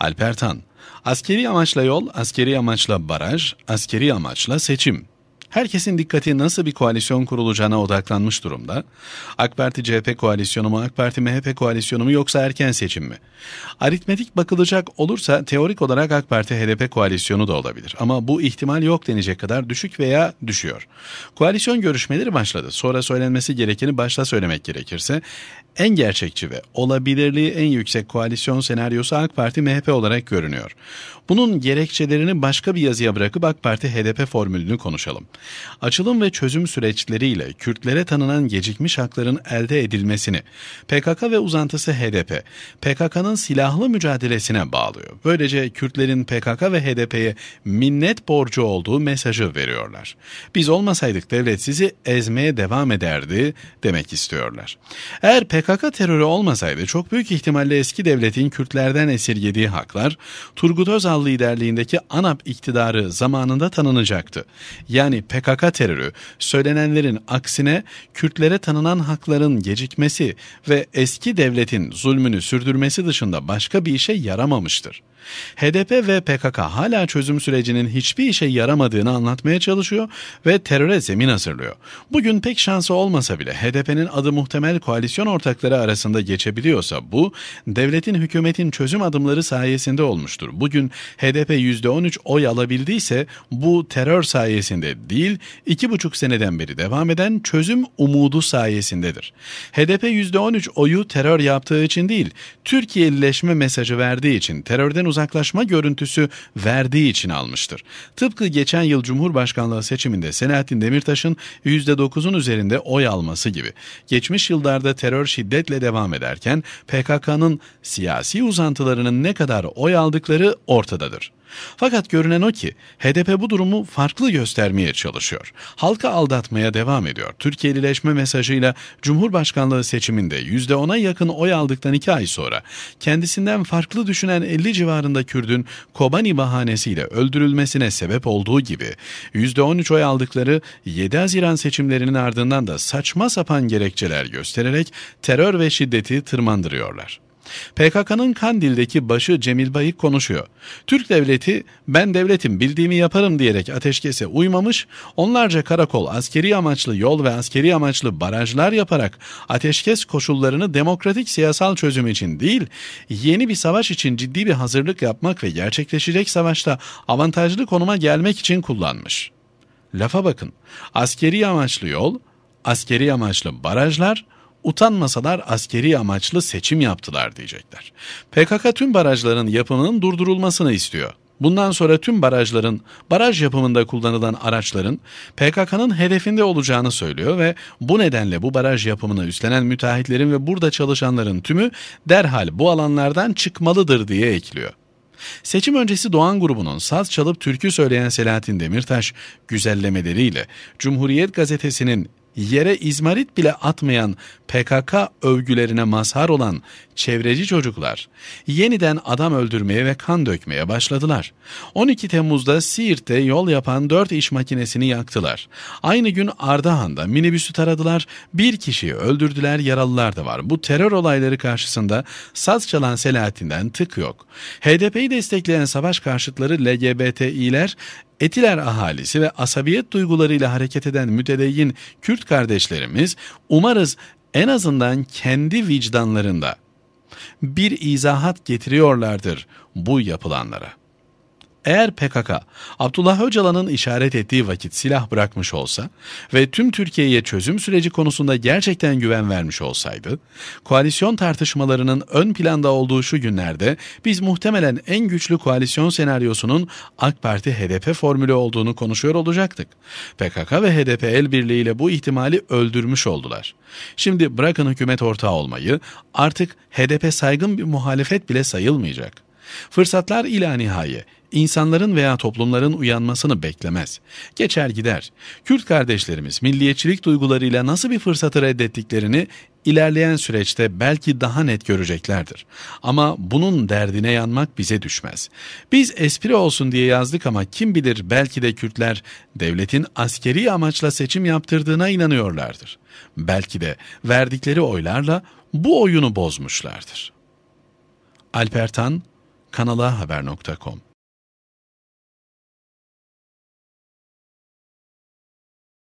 Alper Tan, askeri amaçla yol, askeri amaçla baraj, askeri amaçla seçim. Herkesin dikkati nasıl bir koalisyon kurulacağına odaklanmış durumda. AK Parti CHP koalisyonu mu, AK Parti MHP koalisyonu mu yoksa erken seçim mi? Aritmetik bakılacak olursa teorik olarak AK Parti HDP koalisyonu da olabilir. Ama bu ihtimal yok denecek kadar düşük veya düşüyor. Koalisyon görüşmeleri başladı. Sonra söylenmesi gerekeni başta söylemek gerekirse en gerçekçi ve olabilirliği en yüksek koalisyon senaryosu AK Parti MHP olarak görünüyor. Bunun gerekçelerini başka bir yazıya bırakıp AK Parti HDP formülünü konuşalım. Açılım ve çözüm süreçleriyle Kürtlere tanınan gecikmiş hakların elde edilmesini PKK ve uzantısı HDP, PKK'nın silahlı mücadelesine bağlıyor. Böylece Kürtlerin PKK ve HDP'ye minnet borcu olduğu mesajı veriyorlar. Biz olmasaydık devlet sizi ezmeye devam ederdi demek istiyorlar. Eğer PKK terörü olmasaydı çok büyük ihtimalle eski devletin Kürtlerden esirgediği haklar Turgut Özal liderliğindeki ANAP iktidarı zamanında tanınacaktı. Yani PKK terörü söylenenlerin aksine Kürtlere tanınan hakların gecikmesi ve eski devletin zulmünü sürdürmesi dışında başka bir işe yaramamıştır. HDP ve PKK hala çözüm sürecinin hiçbir işe yaramadığını anlatmaya çalışıyor ve teröre zemin hazırlıyor. Bugün pek şansı olmasa bile HDP'nin adı muhtemel koalisyon ortakları arasında geçebiliyorsa bu devletin hükümetin çözüm adımları sayesinde olmuştur. Bugün HDP %13 oy alabildiyse bu terör sayesinde değil iki buçuk seneden beri devam eden çözüm umudu sayesindedir. HDP %13 oyu terör yaptığı için değil Türkiye'lileşme mesajı verdiği için terörden uzaklaşma görüntüsü verdiği için almıştır. Tıpkı geçen yıl Cumhurbaşkanlığı seçiminde Selahattin Demirtaş'ın %9'un üzerinde oy alması gibi. Geçmiş yıllarda terör şiddetle devam ederken PKK'nın siyasi uzantılarının ne kadar oy aldıkları ortadadır. Fakat görünen o ki HDP bu durumu farklı göstermeye çalışıyor. Halka aldatmaya devam ediyor. Türkiye'lileşme mesajıyla Cumhurbaşkanlığı seçiminde %10'a yakın oy aldıktan iki ay sonra kendisinden farklı düşünen 50 civarında Kürdün Kobani bahanesiyle öldürülmesine sebep olduğu gibi %13 oy aldıkları 7 Haziran seçimlerinin ardından da saçma sapan gerekçeler göstererek terör ve şiddeti tırmandırıyorlar. PKK'nın Kandil'deki başı Cemil Bayık konuşuyor. Türk devleti ben devletim bildiğimi yaparım diyerek ateşkese uymamış, onlarca karakol askeri amaçlı yol ve askeri amaçlı barajlar yaparak ateşkes koşullarını demokratik siyasal çözüm için değil, yeni bir savaş için ciddi bir hazırlık yapmak ve gerçekleşecek savaşta avantajlı konuma gelmek için kullanmış. Lafa bakın, askeri amaçlı yol, askeri amaçlı barajlar, utanmasalar askeri amaçlı seçim yaptılar diyecekler. PKK tüm barajların yapımının durdurulmasını istiyor. Bundan sonra tüm barajların, baraj yapımında kullanılan araçların PKK'nın hedefinde olacağını söylüyor ve bu nedenle bu baraj yapımını üstlenen müteahhitlerin ve burada çalışanların tümü derhal bu alanlardan çıkmalıdır diye ekliyor. Seçim öncesi Doğan grubunun saz çalıp türkü söyleyen Selahattin Demirtaş güzellemeleriyle Cumhuriyet gazetesinin yere izmarit bile atmayan PKK övgülerine mazhar olan çevreci çocuklar yeniden adam öldürmeye ve kan dökmeye başladılar. 12 Temmuz'da Siirt'te yol yapan 4 iş makinesini yaktılar. Aynı gün Ardahan'da minibüsü taradılar, bir kişiyi öldürdüler, yaralılar da var. Bu terör olayları karşısında saz çalan Selahattin'den tık yok. HDP'yi destekleyen savaş karşıtları LGBTİ'ler Etiler ahalisi ve asabiyet duygularıyla hareket eden mütedeyyin Kürt kardeşlerimiz umarız en azından kendi vicdanlarında bir izahat getiriyorlardır bu yapılanlara. Eğer PKK Abdullah Öcalan'ın işaret ettiği vakit silah bırakmış olsa ve tüm Türkiye'ye çözüm süreci konusunda gerçekten güven vermiş olsaydı, koalisyon tartışmalarının ön planda olduğu şu günlerde biz muhtemelen en güçlü koalisyon senaryosunun AK Parti HDP formülü olduğunu konuşuyor olacaktık. PKK ve HDP el birliğiyle bu ihtimali öldürmüş oldular. Şimdi bırakın hükümet ortağı olmayı, artık HDP saygın bir muhalefet bile sayılmayacak. Fırsatlar ila nihaye insanların veya toplumların uyanmasını beklemez. Geçer gider. Kürt kardeşlerimiz milliyetçilik duygularıyla nasıl bir fırsatı reddettiklerini ilerleyen süreçte belki daha net göreceklerdir. Ama bunun derdine yanmak bize düşmez. Biz espri olsun diye yazdık ama kim bilir belki de Kürtler devletin askeri amaçla seçim yaptırdığına inanıyorlardır. Belki de verdikleri oylarla bu oyunu bozmuşlardır. Alpertan kanalahaber.com